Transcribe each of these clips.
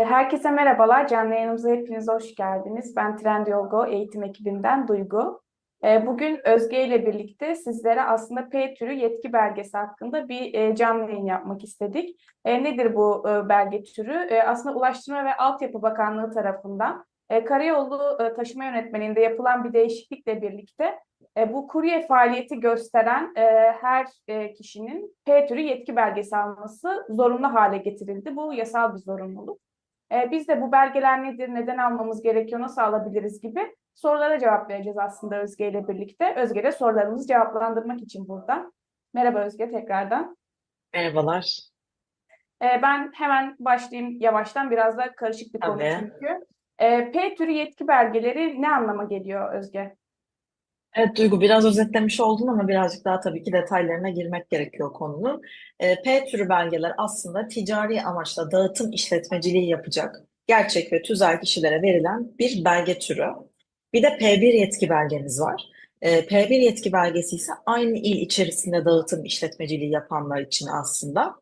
E, Herkese merhabalar. Canlı yayınımıza hepiniz hoş geldiniz. Ben Trendyol eğitim ekibinden Duygu. E, Bugün Özge ile birlikte sizlere aslında P türü yetki belgesi hakkında bir e, canlı yayın yapmak istedik. E, Nedir bu e, belge türü? Aslında Ulaştırma ve Altyapı Bakanlığı tarafından e, Karayolu Taşıma Yönetmeliğinde yapılan bir değişiklikle birlikte bu kurye faaliyeti gösteren her kişinin P türü yetki belgesi alması zorunlu hale getirildi. Bu yasal bir zorunluluk. E, biz de bu belgeler nedir, neden almamız gerekiyor, nasıl alabiliriz gibi sorulara cevap vereceğiz aslında Özge ile birlikte. Özge de sorularımızı cevaplandırmak için burada. Merhaba Özge tekrardan. Merhabalar. E, ben hemen başlayayım yavaştan, biraz da karışık bir konu Tabii. çünkü. E, P türü yetki belgeleri ne anlama geliyor Özge? Evet Duygu biraz özetlemiş oldun ama birazcık daha tabii ki detaylarına girmek gerekiyor konunun. E, P türü belgeler aslında ticari amaçla dağıtım işletmeciliği yapacak gerçek ve tüzel kişilere verilen bir belge türü. Bir de P1 yetki belgemiz var. E, P1 yetki belgesi ise aynı il içerisinde dağıtım işletmeciliği yapanlar için aslında.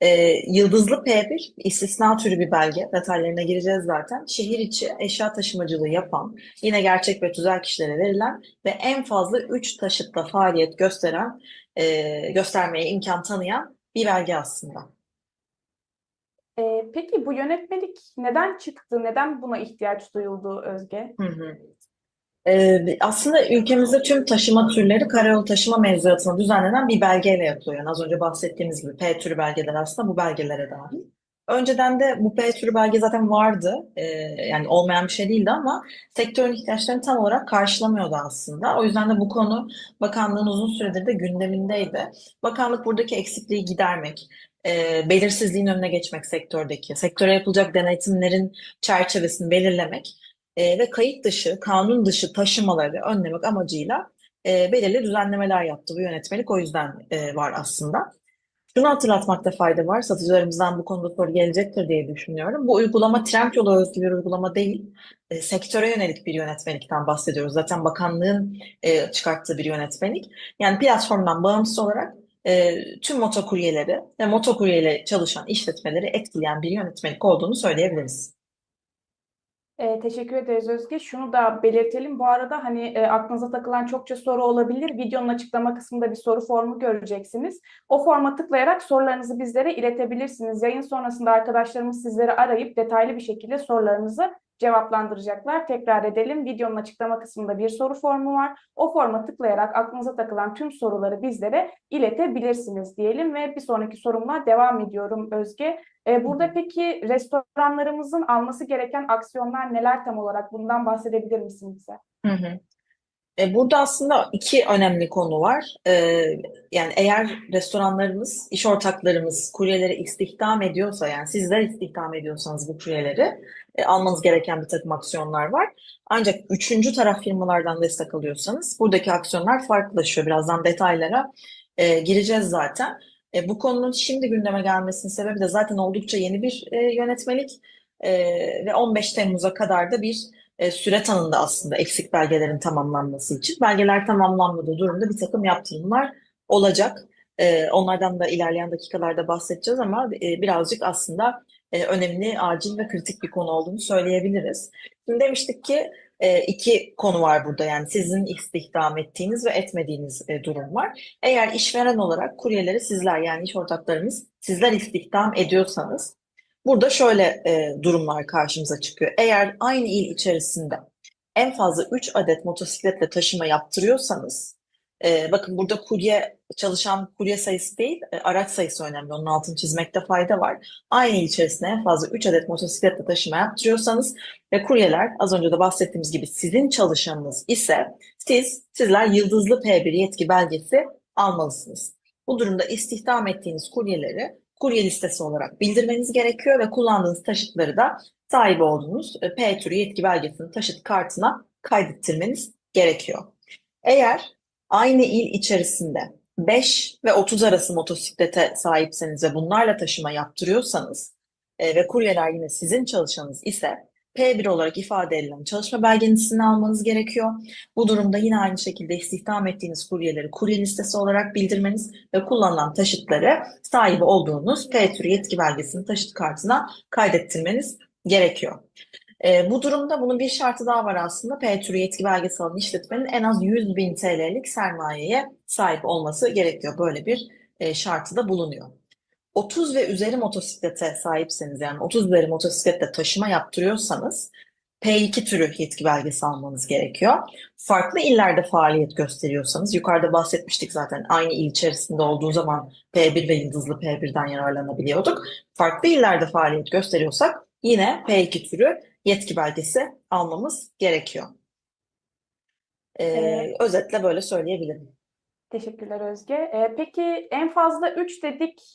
E, yıldızlı P1 istisna türü bir belge. Detaylarına gireceğiz zaten. Şehir içi eşya taşımacılığı yapan, yine gerçek ve tüzel kişilere verilen ve en fazla 3 taşıtla faaliyet gösteren, e, göstermeye imkan tanıyan bir belge aslında. E, peki bu yönetmelik neden çıktı, neden buna ihtiyaç duyuldu Özge? Hı hı. E, aslında ülkemizde tüm taşıma türleri karayolu taşıma mevzuatına düzenlenen bir belgeyle yapılıyor. Yani az önce bahsettiğimiz gibi P türü belgeler aslında bu belgelere dahil. Önceden de bu P türü belge zaten vardı. E, yani olmayan bir şey değildi ama sektörün ihtiyaçlarını tam olarak karşılamıyordu aslında. O yüzden de bu konu bakanlığın uzun süredir de gündemindeydi. Bakanlık buradaki eksikliği gidermek, e, belirsizliğin önüne geçmek sektördeki, sektöre yapılacak denetimlerin çerçevesini belirlemek e, ve kayıt dışı, kanun dışı taşımaları önlemek amacıyla e, belirli düzenlemeler yaptı bu yönetmelik. O yüzden e, var aslında. Şunu hatırlatmakta fayda var. Satıcılarımızdan bu konuda soru gelecektir diye düşünüyorum. Bu uygulama Trendyol'a özgü bir uygulama değil. E, sektöre yönelik bir yönetmelikten bahsediyoruz. Zaten bakanlığın e, çıkarttığı bir yönetmelik. Yani platformdan bağımsız olarak e, tüm motokuryeleri ve motokuryeyle çalışan işletmeleri etkileyen bir yönetmelik olduğunu söyleyebiliriz. E, teşekkür ederiz Özge. Şunu da belirtelim. Bu arada hani e, aklınıza takılan çokça soru olabilir. Videonun açıklama kısmında bir soru formu göreceksiniz. O forma tıklayarak sorularınızı bizlere iletebilirsiniz. Yayın sonrasında arkadaşlarımız sizleri arayıp detaylı bir şekilde sorularınızı cevaplandıracaklar. Tekrar edelim. Videonun açıklama kısmında bir soru formu var. O forma tıklayarak aklınıza takılan tüm soruları bizlere iletebilirsiniz diyelim ve bir sonraki sorumla devam ediyorum Özge. E, burada peki restoranlarımızın alması gereken aksiyonlar neler tam olarak? Bundan bahsedebilir misin bize? Hı hı. E, Burada aslında iki önemli konu var. E, yani eğer restoranlarımız, iş ortaklarımız kuryeleri istihdam ediyorsa, yani sizler istihdam ediyorsanız bu kuryeleri e, almanız gereken bir takım aksiyonlar var. Ancak üçüncü taraf firmalardan destek alıyorsanız buradaki aksiyonlar farklılaşıyor. Birazdan detaylara gireceğiz zaten. Bu konunun şimdi gündeme gelmesinin sebebi de zaten oldukça yeni bir yönetmelik ve 15 Temmuz'a kadar da bir e, süre tanındı aslında eksik belgelerin tamamlanması için. Belgeler tamamlanmadığı durumda bir takım yaptırımlar olacak. E, onlardan da ilerleyen dakikalarda bahsedeceğiz ama e, birazcık aslında önemli, acil ve kritik bir konu olduğunu söyleyebiliriz. Şimdi demiştik ki iki konu var burada yani sizin istihdam ettiğiniz ve etmediğiniz durum var. Eğer işveren olarak kuryeleri sizler yani iş ortaklarımız sizler istihdam ediyorsanız Burada şöyle e, durumlar karşımıza çıkıyor. Eğer aynı il içerisinde en fazla 3 adet motosikletle taşıma yaptırıyorsanız, e, bakın burada kurye çalışan kurye sayısı değil, e, araç sayısı önemli. Onun altını çizmekte fayda var. Aynı il içerisinde en fazla 3 adet motosikletle taşıma yaptırıyorsanız ve kuryeler az önce de bahsettiğimiz gibi sizin çalışanınız ise siz sizler yıldızlı P1 yetki belgesi almalısınız. Bu durumda istihdam ettiğiniz kuryeleri kurye listesi olarak bildirmeniz gerekiyor ve kullandığınız taşıtları da sahip olduğunuz e, P türü yetki belgesinin taşıt kartına kaydettirmeniz gerekiyor. Eğer aynı il içerisinde 5 ve 30 arası motosiklete sahipseniz ve bunlarla taşıma yaptırıyorsanız e, ve kuryeler yine sizin çalışanınız ise P1 olarak ifade edilen çalışma belgenizini almanız gerekiyor. Bu durumda yine aynı şekilde istihdam ettiğiniz kuryeleri kurye listesi olarak bildirmeniz ve kullanılan taşıtları sahibi olduğunuz P türü yetki belgesini taşıt kartına kaydettirmeniz gerekiyor. E, bu durumda bunun bir şartı daha var aslında. P türü yetki belgesi alan işletmenin en az 100 bin TL'lik sermayeye sahip olması gerekiyor. Böyle bir e, şartı da bulunuyor. 30 ve üzeri motosiklete sahipseniz yani 30 üzeri motosikletle taşıma yaptırıyorsanız P2 türü yetki belgesi almanız gerekiyor. Farklı illerde faaliyet gösteriyorsanız, yukarıda bahsetmiştik zaten aynı il içerisinde olduğu zaman P1 ve yıldızlı P1'den yararlanabiliyorduk. Farklı illerde faaliyet gösteriyorsak yine P2 türü yetki belgesi almamız gerekiyor. Ee, Evet. özetle böyle söyleyebilirim. Teşekkürler Özge. Ee, peki en fazla 3 dedik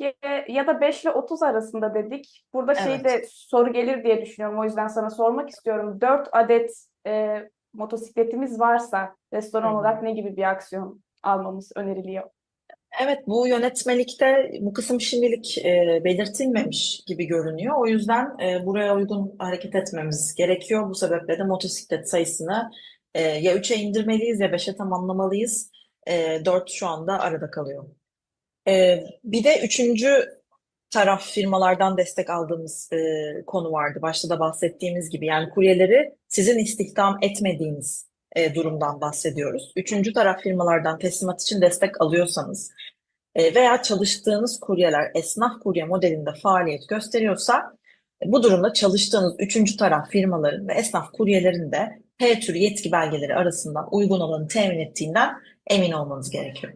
ya, da 5 ile 30 arasında dedik. Burada şey Evet. de soru gelir diye düşünüyorum. O yüzden sana sormak istiyorum. 4 adet e, motosikletimiz varsa restoran hı. olarak ne gibi bir aksiyon almamız öneriliyor? Evet, bu yönetmelikte bu kısım şimdilik e, belirtilmemiş gibi görünüyor. O yüzden e, buraya uygun hareket etmemiz gerekiyor. Bu sebeple de motosiklet sayısını e, ya 3'e indirmeliyiz ya 5'e tamamlamalıyız. E, 4 şu anda arada kalıyor. E, bir de üçüncü taraf firmalardan destek aldığımız e, konu vardı. Başta da bahsettiğimiz gibi yani kuryeleri sizin istihdam etmediğiniz e, durumdan bahsediyoruz. Üçüncü taraf firmalardan teslimat için destek alıyorsanız e, veya çalıştığınız kuryeler esnaf kurye modelinde faaliyet gösteriyorsa bu durumda çalıştığınız üçüncü taraf firmaların ve esnaf kuryelerin de P türü yetki belgeleri arasından uygun olanı temin ettiğinden emin olmanız gerekiyor.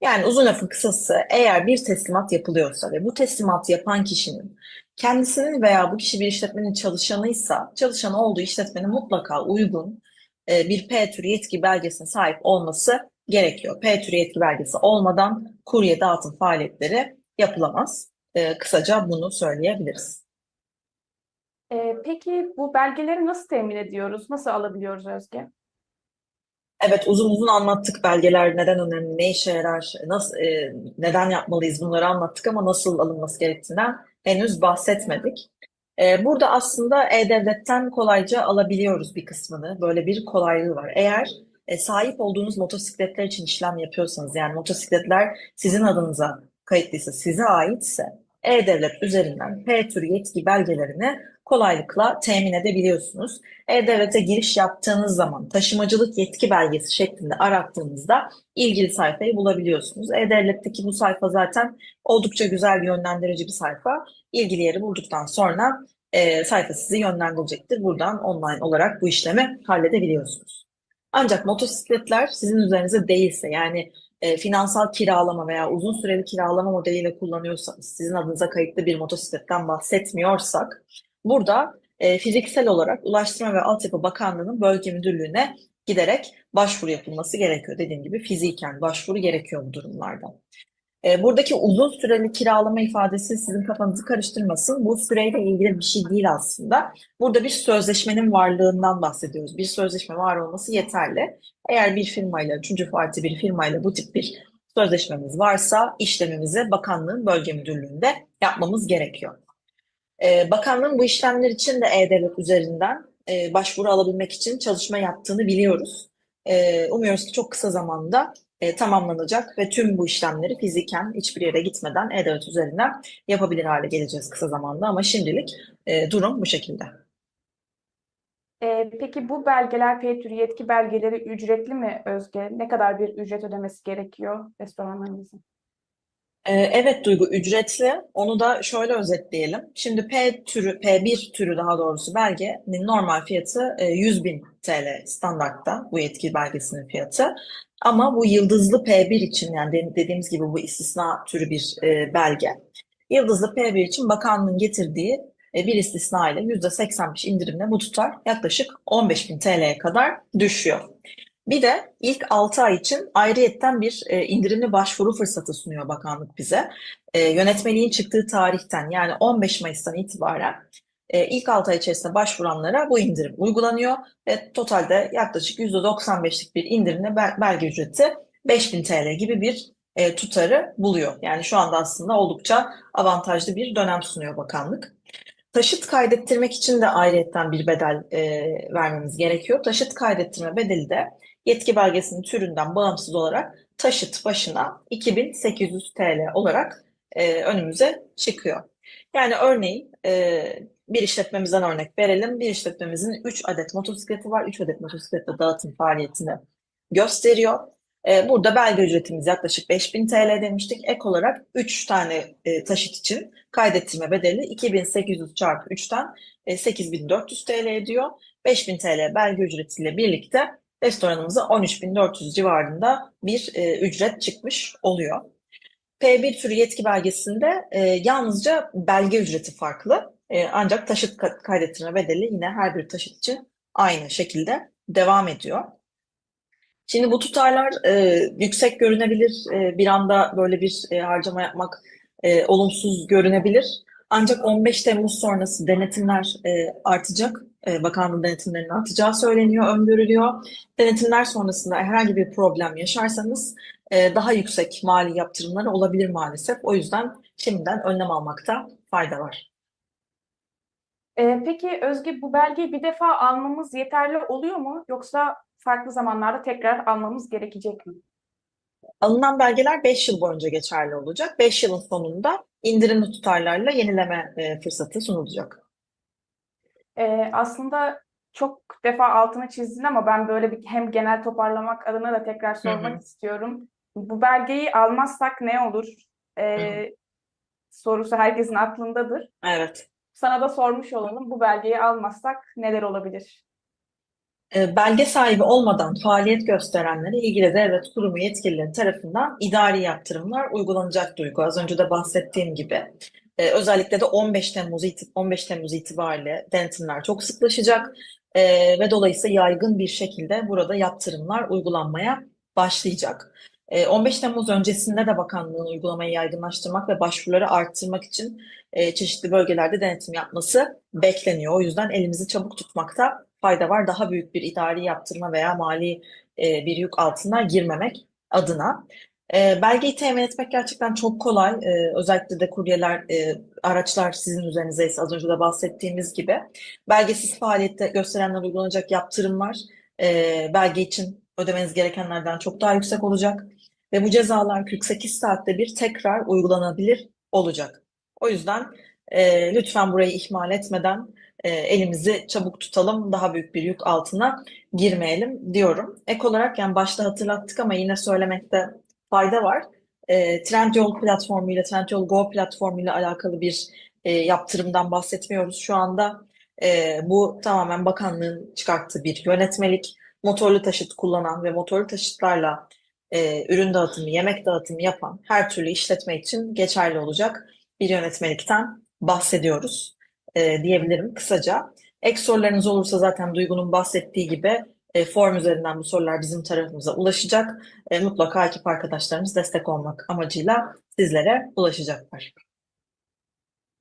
Yani uzun lafın kısası eğer bir teslimat yapılıyorsa ve bu teslimatı yapan kişinin kendisinin veya bu kişi bir işletmenin çalışanıysa çalışan olduğu işletmenin mutlaka uygun e, bir P türü yetki belgesine sahip olması gerekiyor. P türü yetki belgesi olmadan kurye dağıtım faaliyetleri yapılamaz. E, kısaca bunu söyleyebiliriz. Ee, peki bu belgeleri nasıl temin ediyoruz? Nasıl alabiliyoruz Özge? Evet, uzun uzun anlattık belgeler neden önemli, ne işe yarar, nasıl, e, neden yapmalıyız bunları anlattık ama nasıl alınması gerektiğinden henüz bahsetmedik. E, burada aslında E-Devlet'ten kolayca alabiliyoruz bir kısmını. Böyle bir kolaylığı var. Eğer e, sahip olduğunuz motosikletler için işlem yapıyorsanız, yani motosikletler sizin adınıza kayıtlıysa, size aitse E-Devlet üzerinden P türü yetki belgelerini kolaylıkla temin edebiliyorsunuz. E-Devlet'e giriş yaptığınız zaman taşımacılık yetki belgesi şeklinde arattığınızda ilgili sayfayı bulabiliyorsunuz. E-Devlet'teki bu sayfa zaten oldukça güzel bir yönlendirici bir sayfa. İlgili yeri bulduktan sonra e, sayfa sizi yönlendirecektir. Buradan online olarak bu işlemi halledebiliyorsunuz. Ancak motosikletler sizin üzerinize değilse yani e, finansal kiralama veya uzun süreli kiralama modeliyle kullanıyorsanız, sizin adınıza kayıtlı bir motosikletten bahsetmiyorsak, burada e, fiziksel olarak Ulaştırma ve Altyapı Bakanlığı'nın bölge müdürlüğüne giderek başvuru yapılması gerekiyor. Dediğim gibi fiziken başvuru gerekiyor bu durumlarda. E, buradaki uzun süreli kiralama ifadesi sizin kafanızı karıştırmasın. Bu süreyle ilgili bir şey değil aslında. Burada bir sözleşmenin varlığından bahsediyoruz. Bir sözleşme var olması yeterli. Eğer bir firmayla, üçüncü parti bir firmayla bu tip bir sözleşmemiz varsa işlemimizi bakanlığın bölge müdürlüğünde yapmamız gerekiyor. Ee, bakanlığın bu işlemler için de E-Devlet üzerinden e, başvuru alabilmek için çalışma yaptığını biliyoruz. Ee, umuyoruz ki çok kısa zamanda e, tamamlanacak ve tüm bu işlemleri fiziken hiçbir yere gitmeden E-Devlet üzerinden yapabilir hale geleceğiz kısa zamanda ama şimdilik e, durum bu şekilde. Ee, peki bu belgeler, P türü yetki belgeleri ücretli mi Özge? Ne kadar bir ücret ödemesi gerekiyor restoranlarımızın? Ee, Evet Duygu ücretli. Onu da şöyle özetleyelim. Şimdi P türü, P1 türü daha doğrusu belgenin normal fiyatı e, 100 bin TL standartta bu yetki belgesinin fiyatı. Ama bu yıldızlı P1 için yani de- dediğimiz gibi bu istisna türü bir e, belge. Yıldızlı P1 için bakanlığın getirdiği e, bir istisna ile %85 indirimle bu tutar yaklaşık 15 bin TL'ye kadar düşüyor. Bir de ilk 6 ay için ayrıyetten bir e, indirimli başvuru fırsatı sunuyor bakanlık bize. E, yönetmeliğin çıktığı tarihten yani 15 Mayıs'tan itibaren e, ilk 6 ay içerisinde başvuranlara bu indirim uygulanıyor ve totalde yaklaşık %95'lik bir indirimle bel- belge ücreti 5000 TL gibi bir tutarı buluyor. Yani şu anda aslında oldukça avantajlı bir dönem sunuyor bakanlık. Taşıt kaydettirmek için de ayrıyetten bir bedel e, vermemiz gerekiyor. Taşıt kaydettirme bedeli de yetki belgesinin türünden bağımsız olarak taşıt başına 2800 TL olarak e, önümüze çıkıyor. Yani örneğin e, bir işletmemizden örnek verelim. Bir işletmemizin 3 adet motosikleti var. 3 adet motosikletle dağıtım faaliyetini gösteriyor. E, burada belge ücretimiz yaklaşık 5000 TL demiştik. Ek olarak 3 tane e, taşıt için kaydettirme bedeli 2800 çarpı 3'ten e, 8400 TL ediyor. 5000 TL belge ücretiyle birlikte restoranımıza 13.400 civarında bir e, ücret çıkmış oluyor. P1 türü yetki belgesinde e, yalnızca belge ücreti farklı. E, ancak taşıt ka- kaydettirme bedeli yine her bir taşıt için aynı şekilde devam ediyor. Şimdi bu tutarlar e, yüksek görünebilir. E, bir anda böyle bir e, harcama yapmak e, olumsuz görünebilir. Ancak 15 Temmuz sonrası denetimler e, artacak. E, bakanlığın denetimlerinin artacağı söyleniyor, öngörülüyor. Denetimler sonrasında herhangi bir problem yaşarsanız e, daha yüksek mali yaptırımları olabilir maalesef. O yüzden şimdiden önlem almakta fayda var. Ee, peki Özge bu belgeyi bir defa almamız yeterli oluyor mu? Yoksa farklı zamanlarda tekrar almamız gerekecek mi? Alınan belgeler 5 yıl boyunca geçerli olacak. 5 yılın sonunda indirimli tutarlarla yenileme e, fırsatı sunulacak. Ee, aslında çok defa altını çizdin ama ben böyle bir hem genel toparlamak adına da tekrar sormak hı. istiyorum. Bu belgeyi almazsak ne olur? Ee, sorusu herkesin aklındadır. Evet. Sana da sormuş olalım. Bu belgeyi almazsak neler olabilir? E, Belge sahibi olmadan faaliyet gösterenlere ilgili devlet kurumu yetkilileri tarafından idari yaptırımlar uygulanacak Duygu. Az önce de bahsettiğim gibi. E, özellikle de 15 Temmuz, iti- 15 Temmuz itibariyle denetimler çok sıklaşacak E, ve dolayısıyla yaygın bir şekilde burada yaptırımlar uygulanmaya başlayacak. E, 15 Temmuz öncesinde de bakanlığın uygulamayı yaygınlaştırmak ve başvuruları arttırmak için e, çeşitli bölgelerde denetim yapması bekleniyor. O yüzden elimizi çabuk tutmakta fayda var. Daha büyük bir idari yaptırma veya mali e, bir yük altına girmemek adına. E, belgeyi temin etmek gerçekten çok kolay. E, özellikle de kuryeler, e, araçlar sizin üzerinize az önce de bahsettiğimiz gibi. Belgesiz faaliyette gösterenler uygulanacak yaptırımlar e, belge için ödemeniz gerekenlerden çok daha yüksek olacak. Ve bu cezalar 48 saatte bir tekrar uygulanabilir olacak. O yüzden e, lütfen burayı ihmal etmeden e, elimizi çabuk tutalım, daha büyük bir yük altına girmeyelim diyorum. Ek olarak yani başta hatırlattık ama yine söylemekte fayda var. E, Trendyol platformuyla, Trendyol Go platformuyla alakalı bir e, yaptırımdan bahsetmiyoruz şu anda. E, bu tamamen bakanlığın çıkarttığı bir yönetmelik. Motorlu taşıt kullanan ve motorlu taşıtlarla e, ürün dağıtımı, yemek dağıtımı yapan her türlü işletme için geçerli olacak bir yönetmelikten bahsediyoruz e, diyebilirim kısaca. Ek sorularınız olursa zaten Duygu'nun bahsettiği gibi e, form üzerinden bu sorular bizim tarafımıza ulaşacak. E, mutlaka ekip arkadaşlarımız destek olmak amacıyla sizlere ulaşacaklar.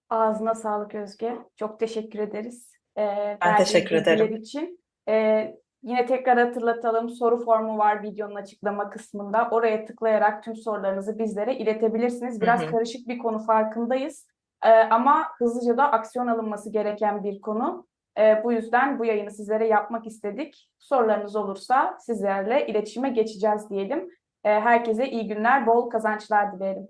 Ağzına sağlık Özge. Çok teşekkür ederiz. Ee, Ben teşekkür ederim. için. Ee, yine tekrar hatırlatalım. Soru formu var videonun açıklama kısmında. Oraya tıklayarak tüm sorularınızı bizlere iletebilirsiniz. Biraz Hı hı. karışık bir konu farkındayız. Ee, ama hızlıca da aksiyon alınması gereken bir konu. Ee, bu yüzden bu yayını sizlere yapmak istedik. Sorularınız olursa sizlerle iletişime geçeceğiz diyelim. Ee, herkese iyi günler, bol kazançlar dilerim.